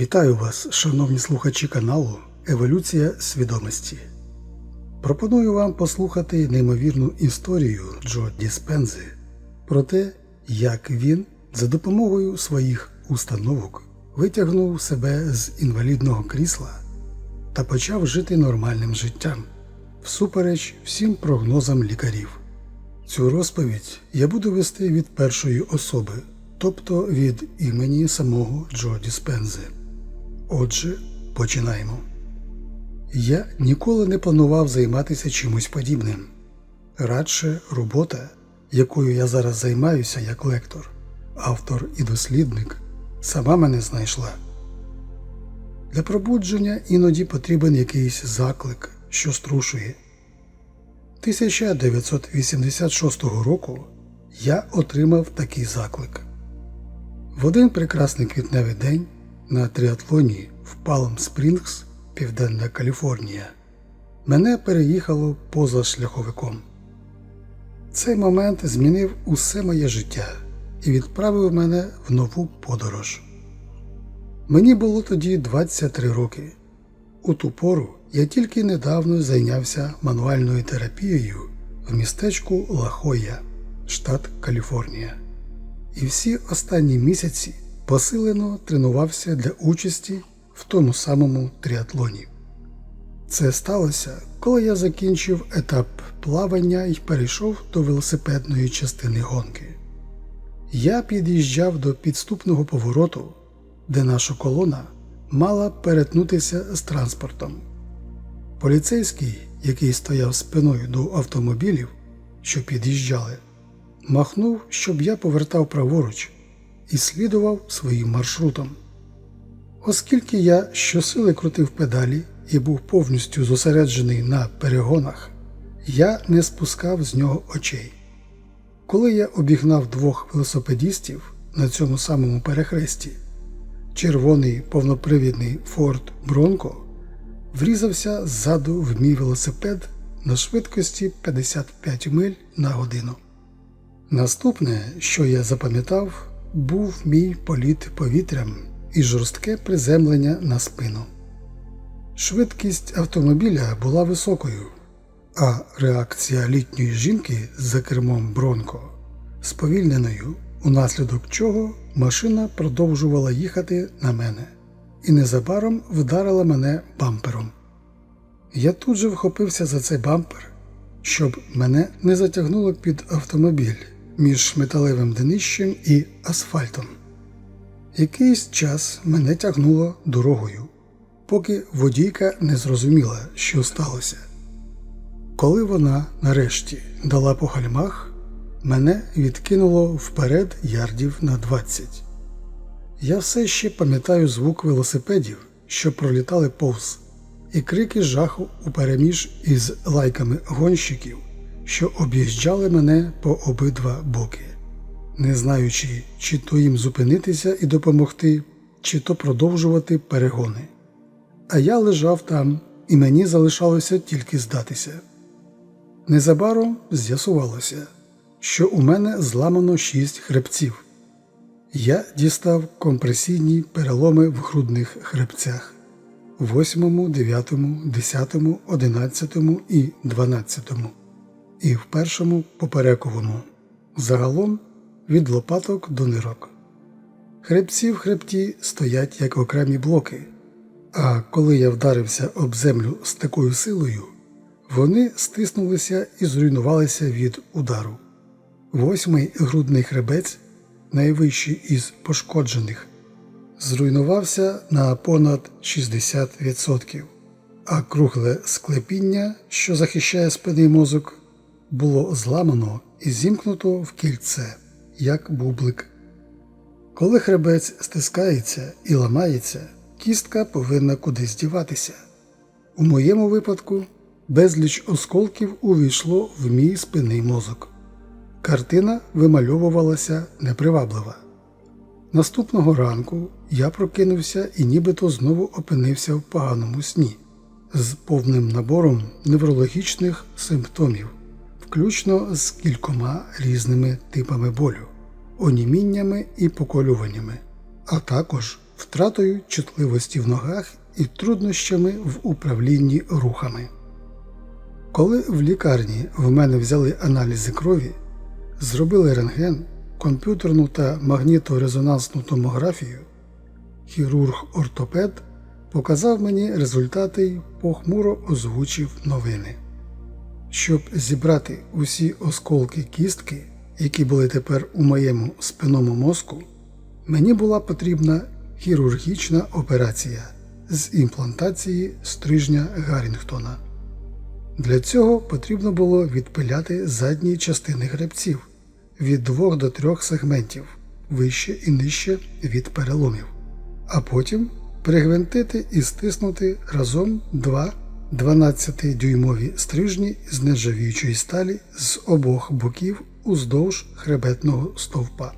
Вітаю вас, шановні слухачі каналу Еволюція свідомості. Пропоную вам послухати неймовірну історію Джо Діспензи про те, як він за допомогою своїх установок витягнув себе з інвалідного крісла та почав жити нормальним життям, всупереч всім прогнозам лікарів. Цю розповідь я буду вести від першої особи, тобто від імені самого Джо Діспензи. Отже, починаємо. Я ніколи не планував займатися чимось подібним. Радше робота, якою я зараз займаюся як лектор, автор і дослідник, сама мене знайшла. Для пробудження іноді потрібен якийсь заклик, що струшує. 1986 року я отримав такий заклик. В один прекрасний квітневий день на тріатлоні в Палм Спрінгс, Південна Каліфорнія, мене переїхало поза шляховиком. Цей момент змінив усе моє життя і відправив мене в нову подорож. Мені було тоді 23 роки. У ту пору я тільки недавно зайнявся мануальною терапією в містечку Лахоя, штат Каліфорнія. І всі останні місяці посилено тренувався для участі в тому самому тріатлоні. Це сталося, коли я закінчив етап плавання і перейшов до велосипедної частини гонки. Я під'їжджав до підступного повороту, де наша колона мала перетнутися з транспортом. Поліцейський, який стояв спиною до автомобілів, що під'їжджали, махнув, щоб я повертав праворуч і слідував своїм маршрутом. Оскільки я щосили крутив педалі і був повністю зосереджений на перегонах, я не спускав з нього очей. Коли я обігнав двох велосипедістів на цьому самому перехресті, червоний повнопривідний Ford Bronco врізався ззаду в мій велосипед на швидкості 55 миль на годину. Наступне, що я запам'ятав, був мій політ повітрям і жорстке приземлення на спину. Швидкість автомобіля була високою, а реакція літньої жінки за кермом Бронко сповільненою, унаслідок чого машина продовжувала їхати на мене і незабаром вдарила мене бампером. Я тут же вхопився за цей бампер, щоб мене не затягнуло під автомобіль між металевим днищем і асфальтом. Якийсь час мене тягнуло дорогою, поки водійка не зрозуміла, що сталося. Коли вона нарешті дала по гальмах, мене відкинуло вперед ярдів на 20. Я все ще пам'ятаю звук велосипедів, що пролітали повз, і крики жаху упереміж із лайками гонщиків, що об'їжджали мене по обидва боки, не знаючи, чи то їм зупинитися і допомогти, чи то продовжувати перегони. А я лежав там, і мені залишалося тільки здатися. Незабаром з'ясувалося, що у мене зламано шість хребців. Я дістав компресійні переломи в грудних хребцях 8, 9, 10, 11 і 12, і в першому поперековому, загалом від лопаток до нирок. Хребці в хребті стоять як окремі блоки, а коли я вдарився об землю з такою силою, вони стиснулися і зруйнувалися від удару. Восьмий грудний хребець найвищий із пошкоджених, зруйнувався на понад 60%, а кругле склепіння, що захищає спинний мозок, було зламано і зімкнуто в кільце, як бублик. Коли хребець стискається і ламається, кістка повинна кудись діватися. У моєму випадку безліч осколків увійшло в мій спинний мозок. Картина вимальовувалася неприваблива. Наступного ранку я прокинувся і нібито знову опинився в поганому сні з повним набором неврологічних симптомів, включно з кількома різними типами болю, оніміннями і поколюваннями, а також втратою чутливості в ногах і труднощами в управлінні рухами. Коли в лікарні в мене взяли аналізи крові, зробили рентген, комп'ютерну та магніторезонансну томографію, хірург-ортопед показав мені результати й похмуро озвучив новини. Щоб зібрати усі осколки кістки, які були тепер у моєму спинному мозку, мені була потрібна хірургічна операція з імплантації стрижня Гаррінгтона. Для цього потрібно було відпиляти задні частини гребців від двох до трьох сегментів вище і нижче від переломів, а потім пригвинтити і стиснути разом два 12-дюймові стрижні з нержавіючої сталі з обох боків уздовж хребетного стовпа.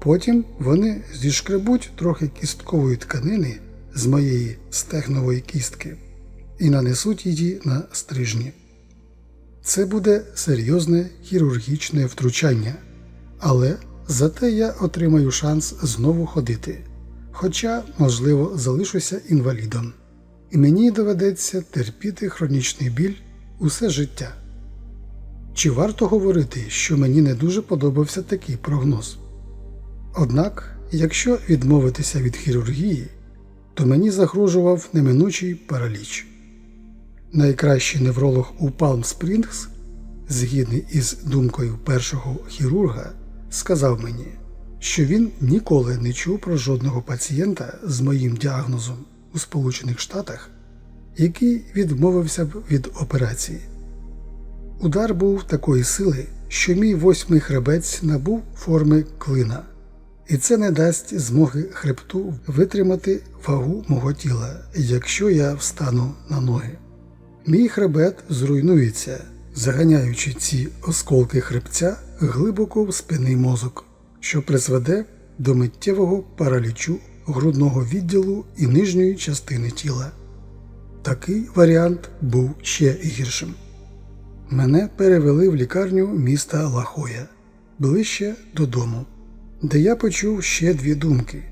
Потім вони зішкребуть трохи кісткової тканини з моєї стегнової кістки і нанесуть її на стрижні. Це буде серйозне хірургічне втручання, але зате я отримаю шанс знову ходити, хоча, можливо, залишуся інвалідом, і мені доведеться терпіти хронічний біль усе життя. Чи варто говорити, що мені не дуже подобався такий прогноз? Однак, якщо відмовитися від хірургії, то мені загрожував неминучий параліч. Найкращий невролог у Палм Спрінгс, згідний із думкою першого хірурга, сказав мені, що він ніколи не чув про жодного пацієнта з моїм діагнозом у Сполучених Штатах, який відмовився б від операції. Удар був такої сили, що мій восьмий хребець набув форми клина, і це не дасть змоги хребту витримати вагу мого тіла, якщо я встану на ноги. Мій хребет зруйнується, заганяючи ці осколки хребця глибоко в спинний мозок, що призведе до миттєвого паралічу грудного відділу і нижньої частини тіла. Такий варіант був ще гіршим. Мене перевели в лікарню міста Лахоя ближче додому, де я почув ще дві думки,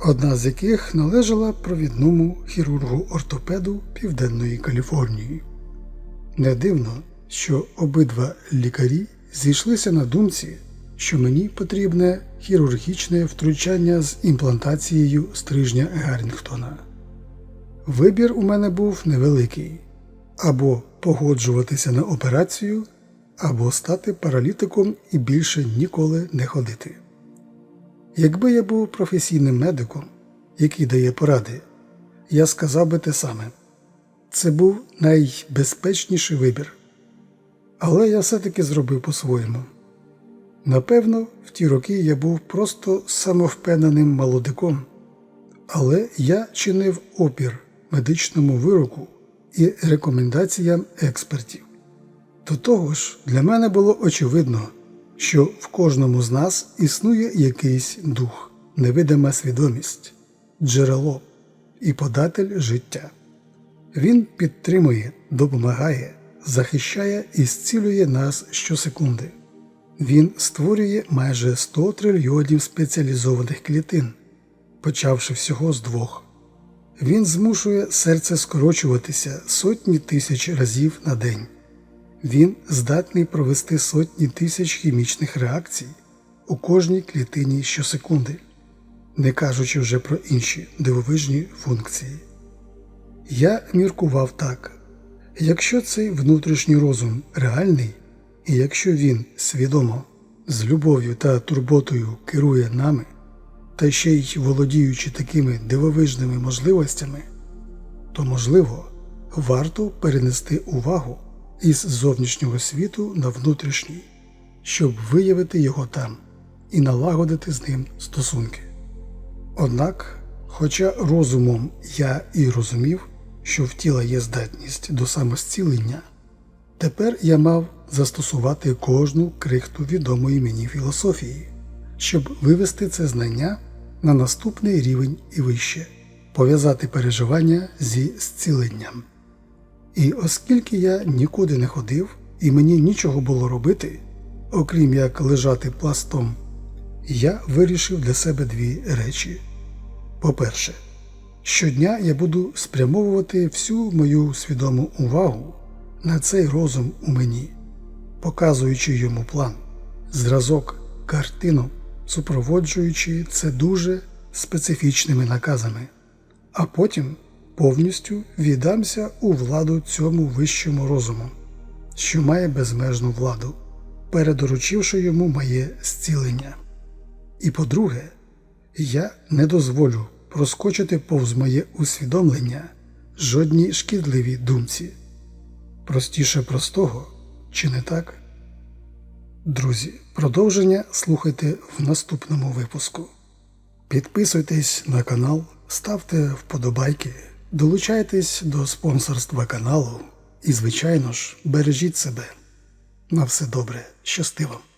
одна з яких належала провідному хірургу-ортопеду Південної Каліфорнії. Не дивно, що обидва лікарі зійшлися на думці, що мені потрібне хірургічне втручання з імплантацією стрижня Гаррінгтона. Вибір у мене був невеликий або погоджуватися на операцію, або стати паралітиком і більше ніколи не ходити. Якби я був професійним медиком, який дає поради, я сказав би те саме це був найбезпечніший вибір. Але я все-таки зробив по-своєму. Напевно, в ті роки я був просто самовпевненим молодиком, але я чинив опір медичному вироку і рекомендаціям експертів. До того ж, для мене було очевидно, що в кожному з нас існує якийсь дух, невидима свідомість, джерело і податель життя. Він підтримує, допомагає, захищає і зцілює нас щосекунди. Він створює майже 100 трильйонів спеціалізованих клітин, почавши всього з двох. Він змушує серце скорочуватися сотні тисяч разів на день. Він здатний провести сотні тисяч хімічних реакцій у кожній клітині щосекунди, не кажучи вже про інші дивовижні функції. Я міркував так якщо цей внутрішній розум реальний, і якщо він свідомо, з любов'ю та турботою керує нами, та ще й володіючи такими дивовижними можливостями, то, можливо, варто перенести увагу із зовнішнього світу на внутрішній, щоб виявити його там і налагодити з ним стосунки. Однак, хоча розумом я і розумів, що в тіла є здатність до самозцілення, тепер я мав застосувати кожну крихту відомої мені філософії, щоб вивести це знання на наступний рівень і вище, пов'язати переживання зі зціленням. І оскільки я нікуди не ходив і мені нічого було робити, окрім як лежати пластом, я вирішив для себе дві речі. По-перше, щодня я буду спрямовувати всю мою свідому увагу на цей розум у мені, показуючи йому план, зразок, картину, супроводжуючи це дуже специфічними наказами, а потім повністю віддамся у владу цьому вищому розуму, що має безмежну владу, передоручивши йому моє зцілення. І по-друге, я не дозволю проскочити повз моє усвідомлення жодній шкідливій думці. Простіше простого, чи не так? Друзі, продовження слухайте в наступному випуску. Підписуйтесь на канал, ставте вподобайки, долучайтесь до спонсорства каналу і, звичайно ж, бережіть себе. На все добре, щасти вам!